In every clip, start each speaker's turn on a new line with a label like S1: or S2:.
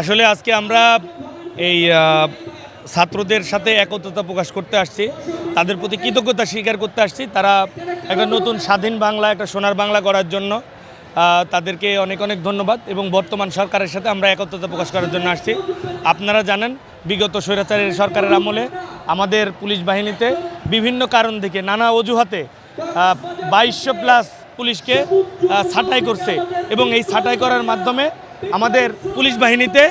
S1: আসলে আজকে আমরা এই ছাত্রদের সাথে একত্রতা প্রকাশ করতে আসছি। তাদের প্রতি কৃতজ্ঞতা স্বীকার করতে আসছি। তারা একটা নতুন স্বাধীন বাংলা, একটা সোনার বাংলা করার জন্য তাদেরকে অনেক অনেক ধন্যবাদ এবং বর্তমান সরকারের সাথে আমরা একত্রতা প্রকাশ করার জন্য আসছি। আপনারা জানেন, বিগত স্বৈরাচারের সরকারের আমলে আমাদের পুলিশ বাহিনীতে বিভিন্ন কারণ থেকে নানা অজুহাতে বাইশশো প্লাস পুলিশকে ছাঁটাই করছে এবং এই ছাঁটাই করার মাধ্যমে আমাদের পুলিশ বাহিনীতে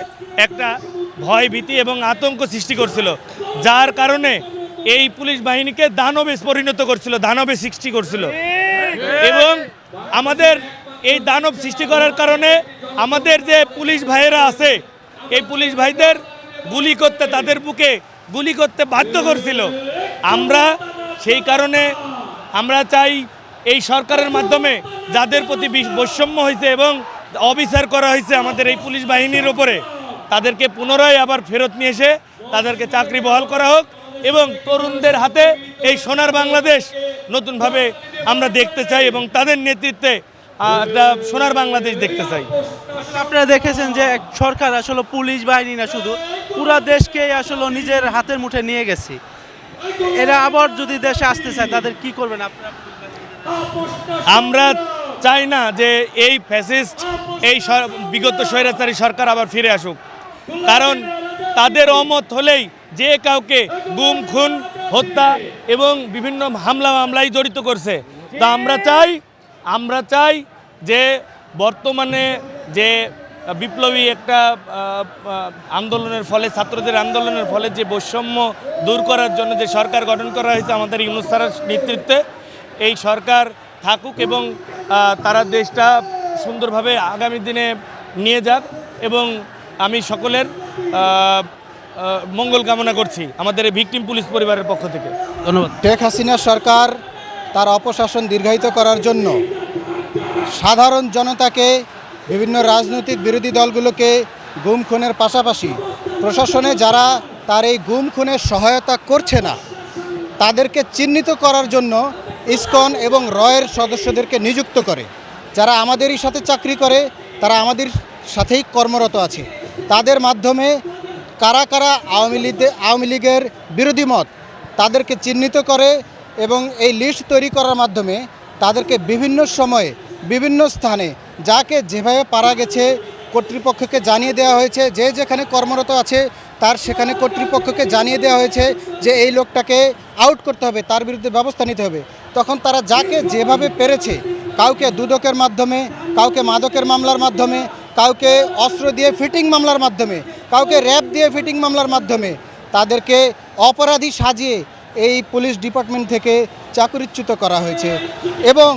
S1: একটা ভয় ভীতি এবং আতঙ্ক সৃষ্টি করছিল, যার কারণে এই পুলিশ বাহিনীকে দানবে পরিণত করছিল, দানবে সৃষ্টি করছিল। এবং আমাদের এই দানব সৃষ্টি করার কারণে আমাদের যে পুলিশ ভাইয়েরা আছে, এই পুলিশ ভাইদের গুলি করতে, তাদের বুকে গুলি করতে বাধ্য করছিল। আমরা সেই কারণে আমরা চাই এই সরকারের মাধ্যমে যাদের প্রতি বৈষম্য হয়েছে এবং অবিচার করা হয়েছে আমাদের এই পুলিশ বাহিনীর ওপরে তাদেরকে পুনরায় আবার ফেরত নিয়ে এসে তাদেরকে চাকরি বহাল করা হোক এবং তরুণদের হাতে এই সোনার বাংলাদেশ নতুনভাবে আমরা দেখতে চাই এবং তাদের নেতৃত্বে একটা সোনার বাংলাদেশ দেখতে চাই।
S2: আপনারা দেখেছেন যে এক সরকার আসলে পুলিশ বাহিনী না শুধু পুরো দেশকে আসলে নিজের হাতের মুঠে নিয়ে গেছে। এরা আবার যদি দেশে আসতে চায় তাদের কি করবেন আপনারা?
S1: আমরা চাই না যে এই ফ্যাসিস্ট এই বিগত স্বৈরাচারী সরকার আবার ফিরে আসুক। কারণ তাদের অমত হলেই যে কাউকে গুম, খুন, হত্যা এবং বিভিন্ন হামলা মামলায় জড়িত করছে। তা আমরা চাই আমরা চাই যে বর্তমানে যে বিপ্লবী একটা আন্দোলনের ফলে, ছাত্রদের আন্দোলনের ফলে যে বৈষম্য দূর করার জন্য যে সরকার গঠন করা হয়েছে আমাদের ইউনুস নেতৃত্বে, এই সরকার থাকুক এবং তারা দেশটা সুন্দরভাবে আগামী দিনে নিয়ে যাক এবং আমি সকলের মঙ্গল কামনা করছি আমাদের এই ভিকটিম পুলিশ পরিবারের পক্ষ থেকে।
S2: ধন্যবাদ।
S3: শেখ হাসিনা সরকার তার অপশাসন দীর্ঘায়িত করার জন্য সাধারণ জনতাকে, বিভিন্ন রাজনৈতিক বিরোধী দলগুলোকে গুম খুনের পাশাপাশি প্রশাসনে যারা তার এই গুম খুনের সহায়তা করছে না, তাদেরকে চিহ্নিত করার জন্য ইসকন এবং রয়ের সদস্যদেরকে নিযুক্ত করে। যারা আমাদেরই সাথে চাকরি করে, তারা আমাদের সাথেই কর্মরত আছে। তাদের মাধ্যমে কারা কারা আওয়ামী লীগের আওয়ামী লীগের বিরোধী মত তাদেরকে চিহ্নিত করে এবং এই লিস্ট তৈরি করার মাধ্যমে তাদেরকে বিভিন্ন সময়ে, বিভিন্ন স্থানে যাকে যেভাবে পারা গেছে কর্তৃপক্ষকে জানিয়ে দেওয়া হয়েছে, যে যেখানে কর্মরত আছে তার সেখানে কর্তৃপক্ষকে জানিয়ে দেওয়া হয়েছে যে এই লোকটাকে আউট করতে হবে, তার বিরুদ্ধে ব্যবস্থা নিতে হবে। তখন তারা যাকে যেভাবে পেরেছে কাউকে দুদকের মাধ্যমে কাউকে মাদকের মামলার মাধ্যমে কাউকে অস্ত্র দিয়ে ফিটিং মামলার মাধ্যমে কাউকে র্যাব দিয়ে ফিটিং মামলার মাধ্যমে তাদেরকে অপরাধী সাজিয়ে এই পুলিশ ডিপার্টমেন্ট থেকে চাকরিচ্যুত করা হয়েছে। এবং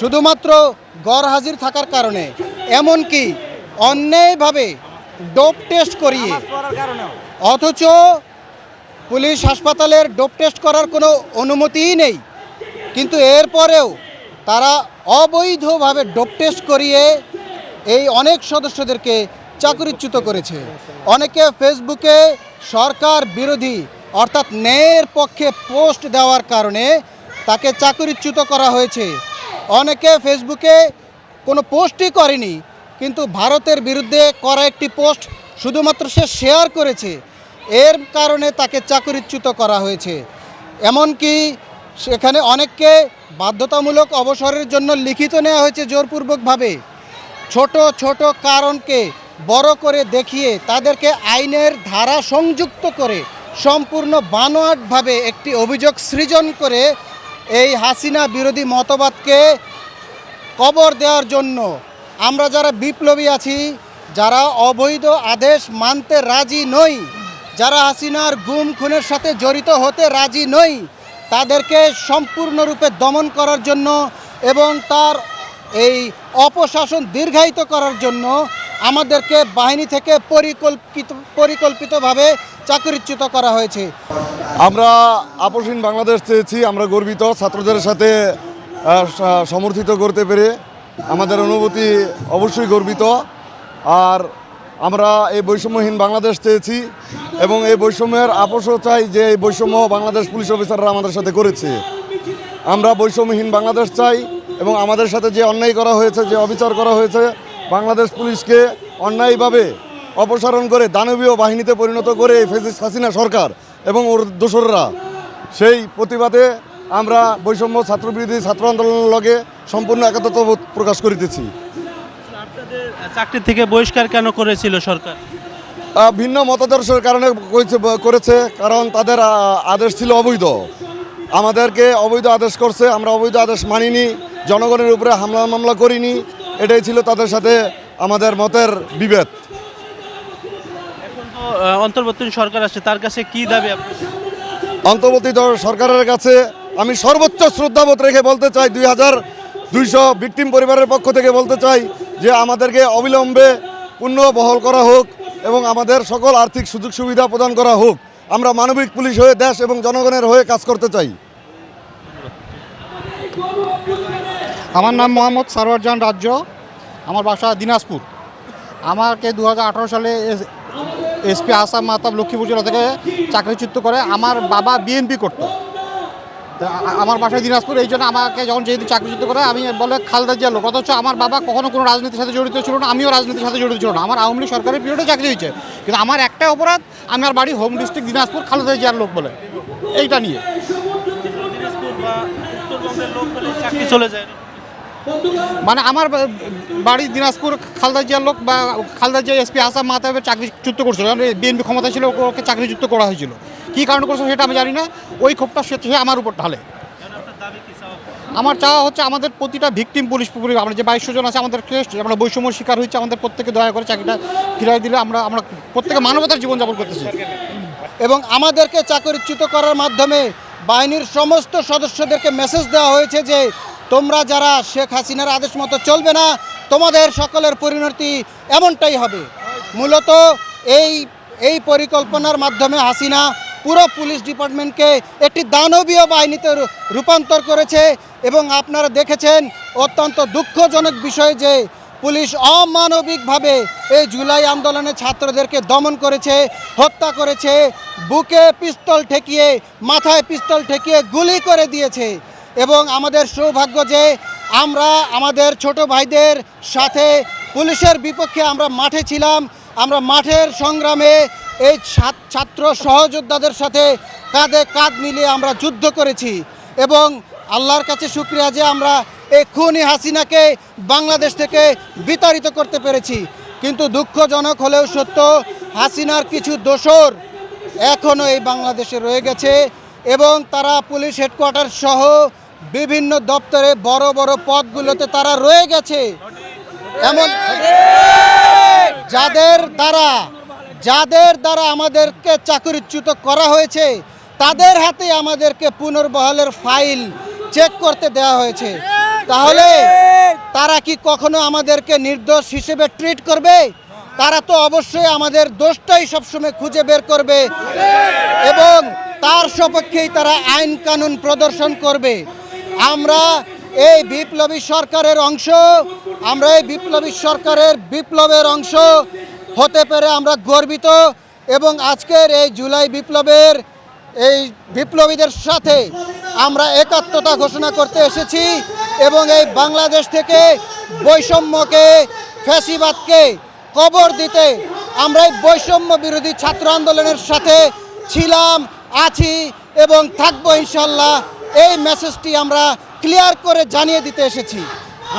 S3: শুধুমাত্র গড় হাজির থাকার কারণে এমনকি অন্যায়ভাবে ডোপ টেস্ট করিয়ে অথচ পুলিশ হাসপাতালের ডোপ টেস্ট করার কোনো অনুমতিই নেই। কিন্তু এরপরেও তারা অবৈধভাবে ডোপ টেস্ট করিয়ে এই অনেক সদস্যদেরকে চাকরিচ্যুত করেছে। অনেকে ফেসবুকে সরকার বিরোধী অর্থাৎ ন্যায়ের পক্ষে পোস্ট দেওয়ার কারণে তাকে চাকরিচ্যুত করা হয়েছে। অনেকে ফেসবুকে কোনো পোস্টই করেনি, কিন্তু ভারতের বিরুদ্ধে করা একটি পোস্ট শুধুমাত্র সে শেয়ার করেছে। এর কারণে তাকে চাকরিচ্যুত করা হয়েছে। এমনকি সেখানে অনেককে বাধ্যতামূলক অবসরের জন্য লিখিত নেওয়া হয়েছে জোরপূর্বকভাবে। ছোট ছোট কারণকে বড় করে দেখিয়ে তাদেরকে আইনের ধারা সংযুক্ত করে সম্পূর্ণ বানোয়াটভাবে একটি অভিযোগ সৃজন করে এই হাসিনা বিরোধী মতবাদকে কবর দেওয়ার জন্য। আমরা যারা বিপ্লবী আছি, যারা অবৈধ আদেশ মানতে রাজি নই, যারা হাসিনার গুম, খুনের সাথে জড়িত হতে রাজি নই তাদেরকে সম্পূর্ণরূপে দমন করার জন্য এবং তার এই অপশাসন দীর্ঘায়িত করার জন্য আমাদেরকে বাহিনী থেকে পরিকল্পিত, পরিকল্পিতভাবে চাকরিচ্যুত করা হয়েছে।
S4: আমরা আপসহীন বাংলাদেশ চেয়েছি, আমরা গর্বিত ছাত্রদের সাথে সমর্থিত করতে পেরে। আমাদের অনুভূতি অবশ্যই গর্বিত। আর আমরা এই বৈষম্যহীন বাংলাদেশ চেয়েছি এবং এই বৈষম্যের আপোষও চাই যে এই বৈষম্য বাংলাদেশ পুলিশ অফিসাররা আমাদের সাথে করেছে। আমরা বৈষম্যহীন বাংলাদেশ চাই এবং আমাদের সাথে যে অন্যায় করা হয়েছে, যে অবিচার করা হয়েছে, বাংলাদেশ পুলিশকে অন্যায়ভাবে অপসারণ করে দানবীয় বাহিনীতে পরিণত করে এই ফেসিস হাসিনা সরকার এবং ওর দোসররা, সেই প্রতিবাদে আমরা বৈষম্য ছাত্রবিরোধী ছাত্র আন্দোলনের লগে সম্পূর্ণ একাত্মতা প্রকাশ করিতেছি।
S2: চাকরি থেকে বহিষ্কার কেন করেছিল সরকার?
S4: ভিন্ন মতাদর্শের কারণে করেছে- কারণ তাদের আদেশ ছিল অবৈধ। আমাদেরকে অবৈধ আদেশ করছে আমরা অবৈধ আদেশ মানিনি জনগণের উপরে হামলা মামলা করিনি এটাই ছিল তাদের সাথে আমাদের মতের বিভেদ।
S2: অন্তর্বর্তী সরকার আসছে তার কাছে কি দাবি
S4: অন্তর্বর্তী সরকারের কাছে আমি সর্বোচ্চ শ্রদ্ধাবোধ রেখে বলতে চাই দুই হাজার দুইশো ভিকটিম পরিবারের পক্ষ থেকে বলতে চাই যে আমাদেরকে অবিলম্বে পুণ্য বহল করা হোক এবং আমাদের সকল আর্থিক সুযোগ সুবিধা প্রদান করা হোক, আমরা মানবিক পুলিশ হয়ে দেশ এবং জনগণের হয়ে কাজ করতে চাই।
S5: আমার নাম মোহাম্মদ সারোয়ারজান রাজ্য, আমার বাসা দিনাজপুর। আমাকে দু হাজার আঠারো সালে এসপি আসাম মাহতাব লক্ষ্মীপুর জেলা থেকে চাকরিচ্যুত করে আমার বাবা বিএনপি করতো। আমার বাসায় দিনাজপুর, এই জন্য আমাকে যখন যেহেতু চাকরিচ্যুত করে আমি বলে খালদা জিয়া লোক অথচ আমার বাবা কখনো কোনো রাজনীতির সাথে জড়িত ছিল না, আমিও রাজনীতির সাথে জড়িত ছিল না। আমার আওয়ামী লীগ সরকারের পিরিয়ডে চাকরি হয়েছে। কিন্তু আমার একটা অপরাধ, আমি আমার বাড়ি হোম ডিস্ট্রিক্ট দিনাজপুর খালেদা জিয়ার লোক বলে। এইটা নিয়ে। মানে আমার বাড়ি দিনাজপুর খালদা জিয়ার লোক বা খালদা জিয়া এসপি আসাম মাতাবের চাকরিচ্যুত করছিল। কারণ বিএনপি ক্ষমতা ছিল, ওকে চাকরিচ্যুত করা হয়েছিল। কী কারণে করছে সেটা আমি জানি না। ওই ক্ষোভটা সে আমার উপর ঢালে? আমার চাওয়া হচ্ছে আমাদের প্রতিটা ভিকটিম পুলিশ পুলিশ আমরা যে বাইশশো জন আছে, আমাদের আমরা বৈষম্য শিকার হয়েছে, আমাদের প্রত্যেকে দয়া করে চাকরিটা ফিরাই দিলে আমরা আমরা প্রত্যেকে মানবতার জীবনযাপন করতেছি।
S3: এবং আমাদেরকে চাকরিচ্যুত করার মাধ্যমে বাহিনীর সমস্ত সদস্যদেরকে মেসেজ দেওয়া হয়েছে যে, তোমরা যারা শেখ হাসিনার আদেশ মতো চলবে না, তোমাদের সকলের পরিণতি এমনটাই হবে। মূলত এই এই পরিকল্পনার মাধ্যমে হাসিনা পুরো পুলিশ ডিপার্টমেন্টকে একটি দানবীয় বাহিনীতে রূপান্তর করেছে এবং আপনারা দেখেছেন অত্যন্ত দুঃখজনক বিষয় যে পুলিশ অমানবিকভাবে এই জুলাই আন্দোলনে ছাত্রদেরকে দমন করেছে, হত্যা করেছে, বুকে পিস্তল ঠেকিয়ে, মাথায় পিস্তল ঠেকিয়ে গুলি করে দিয়েছে এবং আমাদের সৌভাগ্য যে আমরা আমাদের ছোট ভাইদের সাথে পুলিশের বিপক্ষে আমরা মাঠে ছিলাম, আমরা মাঠের সংগ্রামে এই ছাত- ছাত্র সহযোদ্ধাদের সাথে কাঁধে কাঁধ মিলিয়ে আমরা যুদ্ধ করেছি এবং আল্লাহর কাছে শুক্রিয়া যে আমরা এই খুনি হাসিনাকে বাংলাদেশ থেকে বিতাড়িত করতে পেরেছি। কিন্তু দুঃখজনক হলেও সত্য, হাসিনার কিছু দোসর এখনও এই বাংলাদেশে রয়ে গেছে এবং তারা পুলিশ হেডকোয়ার্টার সহ বিভিন্ন দপ্তরে বড় বড় পদগুলোতে তারা রয়ে গেছে। এমন যাদের দ্বারা যাদের দ্বারা আমাদেরকে চাকরিচ্যুত করা হয়েছে, তাদের হাতে আমাদেরকে পুনর্বহালের ফাইল চেক করতে দেওয়া হয়েছে। তাহলে তারা কি কখনো আমাদেরকে নির্দোষ হিসেবে ট্রিট করবে? তারা তো অবশ্যই আমাদের দোষটাই সবসময় খুঁজে বের করবে এবং তার সপক্ষেই তারা আইন কানুন প্রদর্শন করবে। আমরা এই বিপ্লবী সরকারের অংশ, আমরা এই বিপ্লবী সরকারের বিপ্লবের অংশ হতে পেরে আমরা গর্বিত এবং আজকের এই জুলাই বিপ্লবের, এই বিপ্লবীদের সাথে আমরা একাত্মতা ঘোষণা করতে এসেছি এবং এই বাংলাদেশ থেকে বৈষম্যকে, ফ্যাসিবাদকে কবর দিতে আমরা এই বৈষম্য বিরোধী ছাত্র আন্দোলনের সাথে ছিলাম, আছি এবং থাকব ইনশাল্লাহ। এই মেসেজটি আমরা ক্লিয়ার করে জানিয়ে দিতে এসেছি।